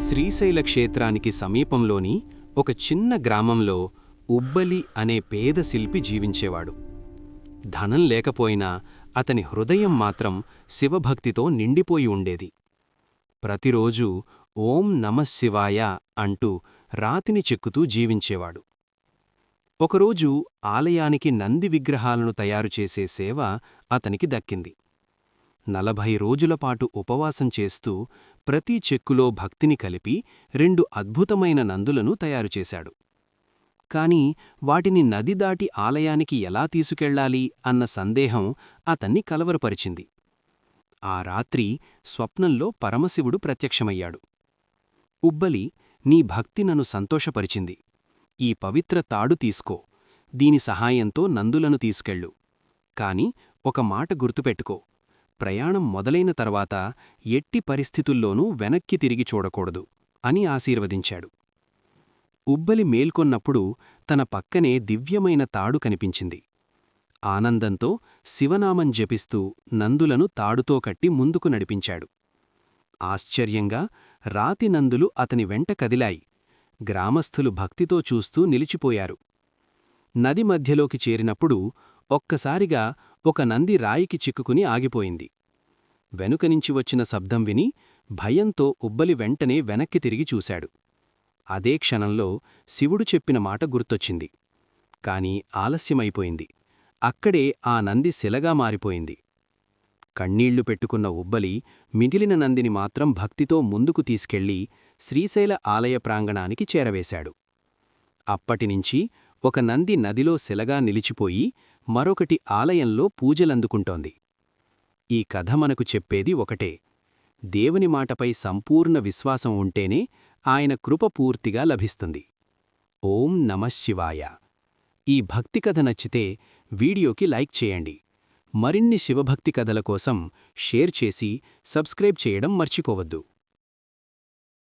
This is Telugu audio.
శ్రీశైల క్షేత్రానికి సమీపంలోని ఒక చిన్న గ్రామంలో ఉబ్బలి అనే పేద శిల్పి జీవించేవాడు. ధనం లేకపోయినా అతని హృదయం మాత్రం శివభక్తితో నిండిపోయి ఉండేది. ప్రతిరోజూ ఓం నమశివాయ అంటూ రాతిని చెక్కుతూ జీవించేవాడు. ఒకరోజు ఆలయానికి నంది విగ్రహాలను తయారుచేసే సేవ అతనికి దక్కింది. నలభై రోజులపాటు ఉపవాసం చేస్తూ ప్రతి చెక్కులో భక్తిని కలిపి రెండు అద్భుతమైన నందులను తయారుచేశాడు కాని వాటిని నది దాటి ఆలయానికి ఎలా తీసుకెళ్ళాలి అన్న సందేహం అతన్ని కలవరపరిచింది. ఆ రాత్రి స్వప్నంలో పరమశివుడు ప్రత్యక్షమయ్యాడు. ఉబ్బలి నీ భక్తి నన్ను సంతోషపరిచింది. ఈ పవిత్ర తాడు తీసుకో. దీని సహాయంతో నందులను తీసుకెళ్ళు. కాని ఒక మాట గుర్తుపెట్టుకో. ప్రయాణం మొదలైన తర్వాత ఎట్టి పరిస్థితుల్లోనూ వెనక్కి తిరిగి చూడకూడదు అని ఆశీర్వదించాడు. ఉబ్బలి మేల్కొన్నప్పుడు తన పక్కనే దివ్యమైన తాడు కనిపించింది. ఆనందంతో శివనామం జపిస్తూ నందులను తాడుతో కట్టి ముందుకు నడిపించాడు. ఆశ్చర్యంగా రాతి నందులు అతని వెంట కదిలాయి. గ్రామస్థులు భక్తితో చూస్తూ నిలిచిపోయారు. నది మధ్యలోకి చేరినప్పుడు ఒక్కసారిగా ఒక నంది రాయికి చిక్కుకుని ఆగిపోయింది. వెనుకనించి వచ్చిన శబ్దం విని భయంతో ఉబ్బలి వెంటనే వెనక్కి తిరిగి చూశాడు. అదే క్షణంలో శివుడు చెప్పిన మాట గుర్తొచ్చింది. కాని ఆలస్యమైపోయింది. అక్కడే ఆ నంది శిలగా మారిపోయింది. కన్నీళ్ళు పెట్టుకున్న ఉబ్బలి మిగిలిన నందిని మాత్రం భక్తితో ముందుకు తీసుకెళ్ళి శ్రీశైల ఆలయ ప్రాంగణానికి చేరవేశాడు. అప్పటినుంచి ఒక నంది నదిలో శిలగా నిలిచిపోయి మరొకటి ఆలయంలో పూజలందుకుంటోంది. ఈ కథ మనకు చెప్పేది ఒకటే. దేవుని మాటపై సంపూర్ణ విశ్వాసం ఉంటేనే ఆయన కృప పూర్తిగా లభిస్తుంది. ఓం నమశివాయ ఈ భక్తి కథ నచ్చితే వీడియోకి లైక్ చేయండి. మరిన్ని శివభక్తి కథల కోసం షేర్ చేసి సబ్స్క్రైబ్ చేయడం మర్చిపోవద్దు.